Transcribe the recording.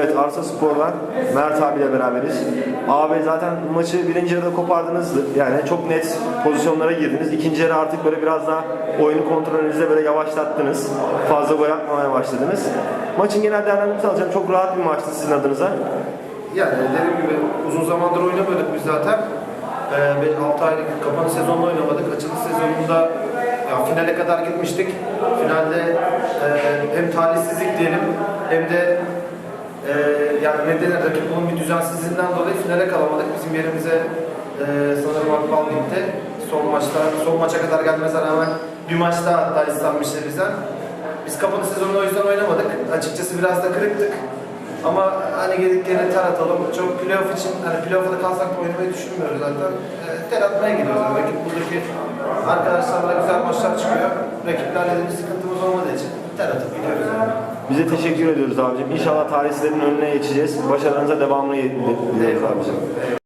Evet Arsa Spor'dan Mert abiyle beraberiz. Abi zaten maçı birinci yarıda kopardınız. Yani çok net pozisyonlara girdiniz. İkinci yarı artık böyle biraz daha oyunu kontrolünüzde böyle yavaşlattınız. Fazla gol atmamaya başladınız. Maçın genel değerlendirmesi alacağım. Çok rahat bir maçtı sizin adınıza. Yani dediğim gibi uzun zamandır oynamadık biz zaten. Ee, 6 aylık kapanış sezonunda oynamadık. Açılış sezonunda ya finale kadar gitmiştik. Finalde e, hem talihsizlik diyelim hem de yani nedeni rakip bunun bir düzensizliğinden dolayı finale kalamadık. Bizim yerimize e, sanırım Akbal gitti. Son maçta, son maça kadar gelmesine rağmen bir maç daha hatta istenmişti bizden. Biz kapanış sezonunda o yüzden oynamadık. Açıkçası biraz da kırıktık. Ama hani gelip gene ter atalım. Çok playoff için, hani playoff'a da kalsak oynamayı düşünmüyoruz zaten. E, ter atmaya gidiyoruz. Yani. Rakip buradaki arkadaşlarla güzel maçlar çıkıyor. Rakiplerle de bir sıkıntımız olmadığı için ter atıp gidiyoruz yani. Bize teşekkür ediyoruz abicim. İnşallah tarihsizlerin önüne geçeceğiz. Başarınıza devamlı diliyoruz abicim.